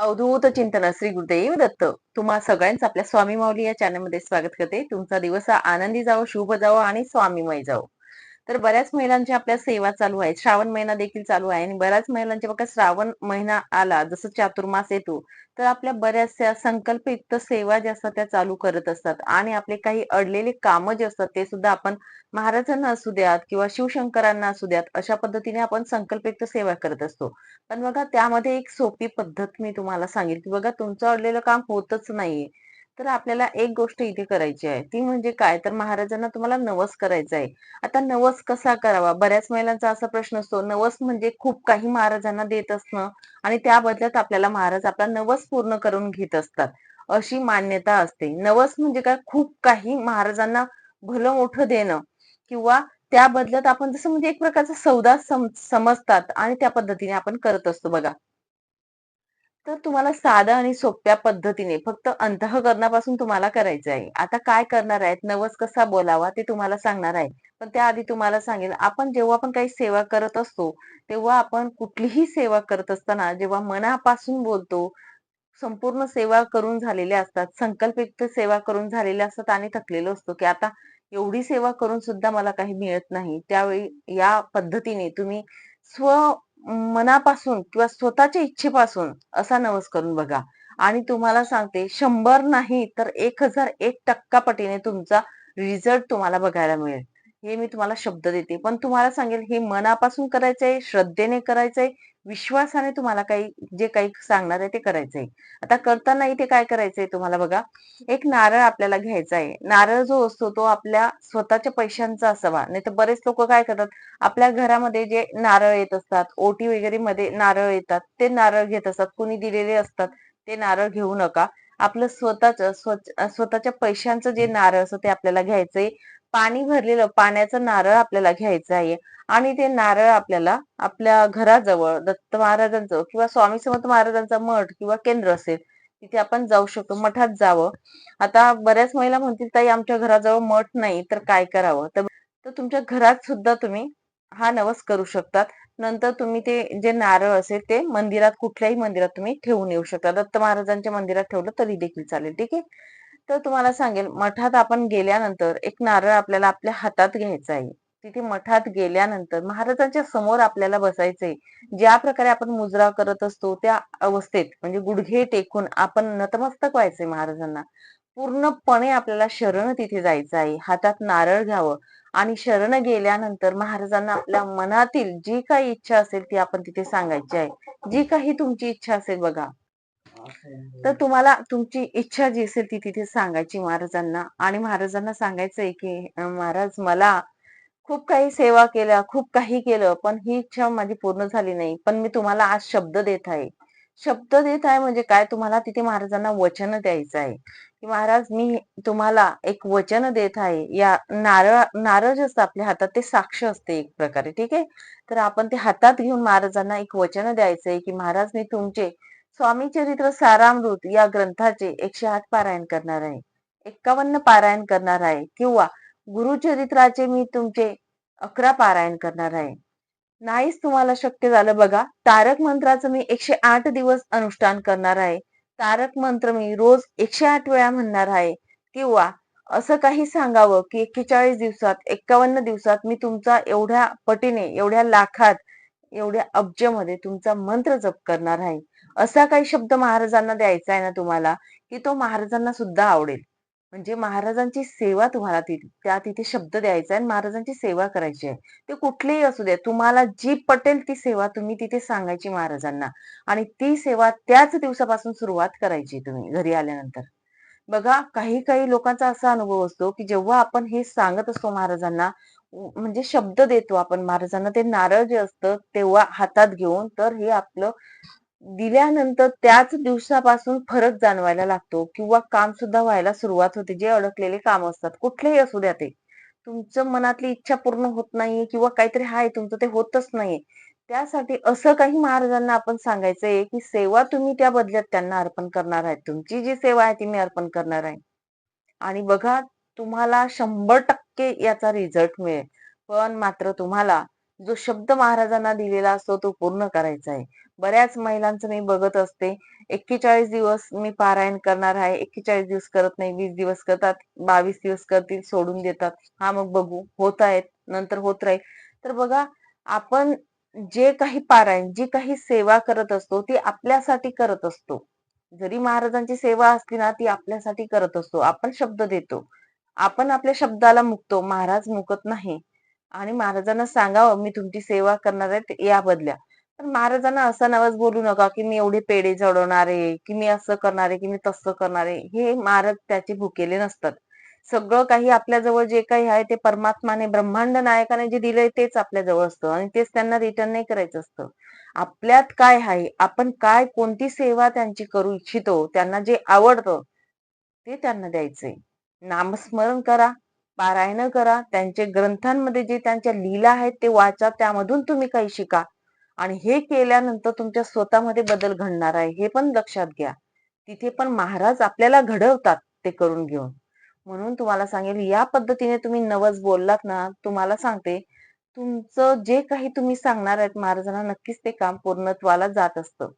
अवधूत चिंतन श्री गुरुदेव दत्त. तुम्हा सगळ्यांचं आपल्या स्वामी माऊली या चॅनलमध्ये स्वागत करते. तुमचा दिवस आनंदी जावो शुभ जावो आणि स्वामीमय जावो. तर बऱ्याच महिलांच्या आपल्या सेवा चालू आहेत. श्रावण महिना देखील चालू आहे आणि बऱ्याच महिलांच्या बघा श्रावण महिना आला जसं चातुर्मास येतो तर आपल्या बऱ्याचशा संकल्पयुक्त सेवा ज्या असतात त्या चालू करत असतात. आणि आपले काही अडलेले कामं जे असतात ते सुद्धा आपण महाराजांना असू द्यात किंवा शिवशंकरांना असू द्यात अशा पद्धतीने आपण संकल्पयुक्त सेवा करत असतो. पण बघा त्यामध्ये एक सोपी पद्धत मी तुम्हाला सांगेल की बघा तुमचं अडलेलं काम होतच नाहीये. तर आपल्याला एक गोष्ट इथे करायची आहे. ती म्हणजे काय? तर महाराजांना तुम्हाला नवस करायचा आहे. आता नवस कसा करावा? बऱ्याच महिलांचा असा प्रश्न असतो नवस म्हणजे खूप काही महाराजांना देत असणं आणि त्या बदल्यात आपल्याला महाराज आपला नवस पूर्ण करून घेत असतात. अशी मान्यता असते. नवस म्हणजे काय? खूप काही महाराजांना भलं मोठं देणं किंवा त्या बदल्यात आपण जसं म्हणजे एक प्रकारचा सौदा समजतात आणि त्या पद्धतीने आपण करत असतो. बघा तर तुम्हाला साध्या आणि सोप्या पद्धतीने फक्त अंतःकरणापासून तुम्हाला करायचं आहे. आता काय करणार आहेत? नवस कसा बोलावा ते तुम्हाला सांगणार आहे. पण त्याआधी तुम्हाला सांगेल आपण जेव्हा आपण काही सेवा करत असतो तेव्हा आपण कुठलीही सेवा करत असताना जेव्हा मनापासून बोलतो संपूर्ण सेवा करून झालेल्या असतात संकल्पित सेवा करून झालेल्या असतात आणि थकलेलो असतो की आता एवढी सेवा करून सुद्धा मला काही मिळत नाही त्यावेळी या पद्धतीने तुम्ही स्व मनापासून किंवा स्वतःच्या इच्छेपासून असा नवस करून बघा. आणि तुम्हाला सांगते शंभर नाही तर एक हजार एक टक्का पटीने तुमचा रिझल्ट तुम्हाला बघायला मिळेल. हे मी तुम्हाला शब्द देते. पण तुम्हाला सांगेल हे मनापासून करायचंय श्रद्धेने करायचंय विश्वासाने तुम्हाला काही जे काही सांगणार आहे ते करायचंय. आता करताना इथे काय करायचंय तुम्हाला बघा? एक नारळ आपल्याला घ्यायचा आहे. नारळ जो असतो तो आपल्या स्वतःच्या पैशांचा असावा. नाही तर बरेच लोक काय करतात? आपल्या घरामध्ये जे नारळ येत असतात ओटी वगैरे मध्ये नारळ येतात ते नारळ घेत असतात. कुणी दिलेले असतात ते नारळ घेऊ नका. आपलं स्वतःच स्वतःच्या पैशांचं जे नारळ असतं ते आपल्याला घ्यायचंय. पाणी भरलेलं पाण्याचं नारळ आपल्याला घ्यायचं आहे. आणि ते नारळ आपल्याला आपल्या घराजवळ दत्त महाराजांचं किंवा स्वामी समर्थ महाराजांचा मठ किंवा केंद्र असेल तिथे आपण जाऊ शकतो. मठात जावं. आता बऱ्याच महिला म्हणतील ताई आमच्या घराजवळ मठ नाही तर काय करावं? तर तुमच्या घरात सुद्धा तुम्ही हा नवस करू शकतात. नंतर तुम्ही ते जे नारळ असेल ते मंदिरात कुठल्याही मंदिरात तुम्ही ठेवून येऊ शकता. दत्त महाराजांच्या मंदिरात ठेवलं तरी देखील चालेल. ठीक आहे? तर तुम्हाला सांगेल मठात आपण गेल्यानंतर एक नारळ आपल्याला आपल्या हातात घ्यायचा आहे. तिथे मठात गेल्यानंतर महाराजांच्या समोर आपल्याला बसायचंय ज्या प्रकारे आपण मुजरा करत असतो त्या अवस्थेत म्हणजे गुडघे टेकून आपण नतमस्तक व्हायचंय महाराजांना. पूर्णपणे आपल्याला शरण तिथे जायचं आहे. हातात नारळ घ्यावं. आणि शरण गेल्यानंतर महाराजांना आपल्या मनातील जी काही इच्छा असेल ती आपण तिथे सांगायची आहे. जी काही तुमची इच्छा असेल बघा. तर तुम्हाला तुमची इच्छा जी असेल ती तिथे सांगायची महाराजांना. आणि महाराजांना सांगायचंय की महाराज मला खूप काही सेवा केल्या खूप काही केलं पण ही इच्छा माझी पूर्ण झाली नाही. पण मी तुम्हाला आज शब्द देत आहे. शब्द देत आहे म्हणजे काय? तुम्हाला तिथे महाराजांना वचन द्यायचं आहे. की महाराज मी तुम्हाला एक वचन देत आहे. या नारळ नारळ जे असतं आपल्या हातात ते साक्ष असते एक प्रकारे ठीक आहे? तर आपण ते हातात घेऊन महाराजांना एक वचन द्यायचंय की महाराज मी तुमचे स्वामी चरित्र सारामृत या ग्रंथाचे एकशे आठ पारायण करणार आहे. एक्कावन्न पारायण करणार आहे. किंवा गुरुचरित्राचे मी तुमचे अकरा पारायण करणार आहे. नाहीच तुम्हाला शक्य झालं बघा तारक मंत्राचं मी एकशे आठ दिवस अनुष्ठान करणार आहे. तारक मंत्र मी रोज एकशे आठ वेळा म्हणणार आहे. किंवा असं काही सांगावं की एक्केचाळीस दिवसात एक्कावन्न दिवसात मी तुमचा एवढ्या पटीने एवढ्या लाखात एवढ्या अब्जमध्ये तुमचा मंत्र जप करणार आहे. असा काही शब्द महाराजांना द्यायचा आहे ना तुम्हाला की तो महाराजांना सुद्धा आवडेल. म्हणजे महाराजांची सेवा तुम्हाला त्या तिथे शब्द द्यायचा आहे महाराजांची सेवा करायची आहे. ते कुठलेही असू दे तुम्हाला जी पटेल ती सेवा तुम्ही तिथे सांगायची महाराजांना. आणि ती सेवा त्याच दिवसापासून सुरुवात करायची तुम्ही घरी आल्यानंतर. बघा काही काही लोकांचा असा अनुभव असतो की जेव्हा आपण हे सांगत असतो महाराजांना म्हणजे शब्द देतो आपण महाराजांना ते नारळ जे असतं तेव्हा हातात घेऊन तर हे आपलं दिल्यानंतर त्याच दिवसापासून फरक जाणवायला लागतो किंवा काम सुद्धा व्हायला सुरुवात होते जे अडकलेले काम असतात. कुठलेही असू द्या ते. तुमचं मनातली इच्छा पूर्ण होत नाहीये किंवा काहीतरी आहे तुमचं ते होतच नाहीये. त्यासाठी असं काही महाराजांना आपण सांगायचंय की सेवा तुम्ही त्या बदल्यात त्यांना अर्पण करणार आहे. तुमची जी सेवा आहे ती मी अर्पण करणार आहे. आणि बघा तुम्हाला शंभर टक्के याचा रिझल्ट मिळेल. पण मात्र तुम्हाला जो शब्द महाराजांना दिलेला असतो तो पूर्ण करायचा आहे. बऱ्याच महिलांचं मी बघत असते. एक्केचाळीस दिवस मी पारायण करणार आहे. एक्केचाळीस दिवस करत नाही वीस दिवस करतात बावीस दिवस करतील सोडून देतात. हा मग बघू. होत आहेत नंतर होत राहील. तर बघा आपण जे काही पारायण जी काही सेवा करत असतो ती आपल्यासाठी करत असतो. जरी महाराजांची सेवा असली ना ती आपल्यासाठी करत असतो. आपण शब्द देतो. आपण आपल्या शब्दाला मुकतो. महाराज मुकत नाही. आणि महाराजांना सांगावं मी तुमची सेवा करणार आहे या बदल्या. पण महाराजांना असं नवस बोलू नका की मी एवढे पेढे चढवणार आहे की मी असं करणार आहे की मी तसं करणार आहे. हे महाराज त्याचे भुकेले नसतात. सगळं काही आपल्याजवळ जे काही आहे ते परमात्माने ब्रह्मांड नायकाने जे दिलंय तेच आपल्या जवळ असतं. आणि तेच त्यांना रिटर्न नाही करायचं असतं. आपल्यात काय आहे आपण काय कोणती सेवा त्यांची करू इच्छितो त्यांना जे आवडतं ते त्यांना द्यायचंय. नामस्मरण करा. पारायण करा. त्यांचे ग्रंथांमध्ये जे त्यांच्या लीला आहेत ते वाचा. त्यामधून तुम्ही काही शिका. आणि हे केल्यानंतर तुमच्या स्वतःमध्ये बदल घडणार आहे. हे पण लक्षात घ्या. तिथे पण महाराज आपल्याला घडवतात ते करून घेऊन. म्हणून तुम्हाला सांगेल या पद्धतीने तुम्ही नवस बोललात ना तुम्हाला सांगते तुमचं जे काही तुम्ही सांगणार आहेत महाराजांना नक्कीच ते काम पूर्णत्वाला जात असतं.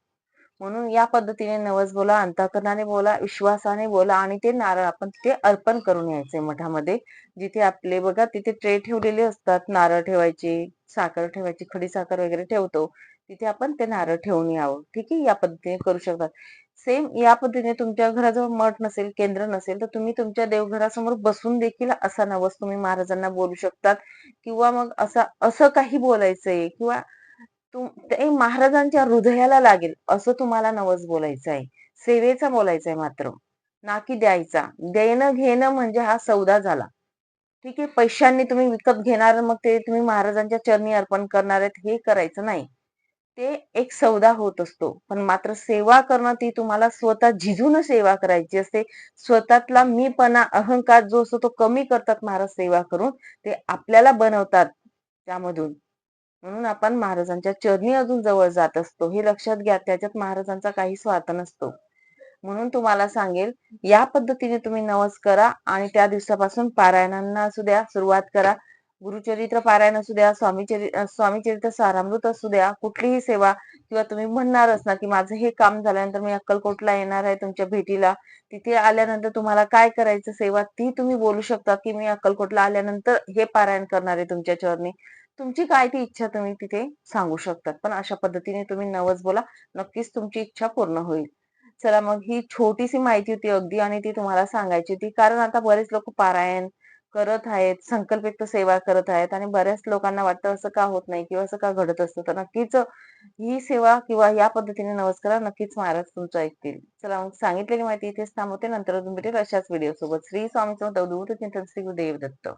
म्हणून या पद्धतीने नवस बोला अंतकरणाने बोला विश्वासाने बोला आणि ते नारळ आपण तिथे अर्पण करून यायचे मठामध्ये. जिथे आपले बघा तिथे ट्रे ठेवलेले असतात नारळ ठेवायचे साखर ठेवायची खडी साखर वगैरे ठेवतो. तिथे आपण ते नारळ ठेवून यावं. ठीक? आहे या पद्धतीने करू शकतात. सेम या पद्धतीने तुमच्या घराजवळ मठ नसेल केंद्र नसेल तर तुम्ही तुमच्या देवघरासमोर बसून देखील असा नवस तुम्ही महाराजांना बोलू शकतात. किंवा मग असा असं काही बोलायचंय किंवा ते महाराजांच्या हृदयाला लागेल. असं तुम्हाला नवस बोलायचं आहे सेवेचा बोलायचा आहे मात्र. ना की द्यायचा. देणं घेणं म्हणजे हा सौदा झाला. ठीक आहे पैशांनी तुम्ही विकत घेणार मग ते तुम्ही महाराजांच्या चरणी अर्पण करणार आहेत हे करायचं नाही. ते एक सौदा होत असतो. पण मात्र सेवा करणं ती तुम्हाला स्वतः झिजून सेवा करायची असते. स्वतःतला मीपणा अहंकार जो असतो तो कमी करतात महाराज सेवा करून. ते आपल्याला बनवतात त्यामधून. म्हणून आपण महाराजांच्या चरणी अजून जवळ जात असतो. हे लक्षात घ्या त्याच्यात महाराजांचा काही स्वार्थ नसतो. म्हणून तुम्हाला सांगेल या पद्धतीने तुम्ही नवस करा आणि त्या दिवसापासून पारायणांना असू द्या सुरुवात करा. गुरुचरित्र पारायण असू द्या स्वामी स्वामी चरित्र सारामृत असू द्या कुठलीही सेवा किंवा तुम्ही म्हणणारच ना की माझं हे काम झाल्यानंतर मी अक्कलकोटला येणार आहे तुमच्या भेटीला. तिथे आल्यानंतर तुम्हाला काय करायचं सेवा ती तुम्ही बोलू शकता की मी अक्कलकोटला आल्यानंतर हे पारायण करणार आहे तुमच्या चरणी. तुमची काय ती इच्छा तुम्ही तिथे सांगू शकतात? पण अशा पद्धतीने तुम्ही नवस बोला नक्कीच तुमची इच्छा पूर्ण होईल. चला मग ही छोटीशी माहिती होती अगदी आणि ती तुम्हाला सांगायची होती. कारण आता बरेच लोक पारायण करत आहेत संकल्पित सेवा करत आहेत आणि बऱ्याच लोकांना वाटतं असं का होत नाही किंवा असं का घडत असतं? तर नक्कीच ही सेवा किंवा या पद्धतीने नवस करा नक्कीच महाराज तुमचं ऐकतील. चला मग सांगितलेली माहिती इथेच थांबवते. नंतर भेटेल अशाच व्हिडिओ सोबत. श्री स्वामी समर्थ श्री गुरुदेव दत्त.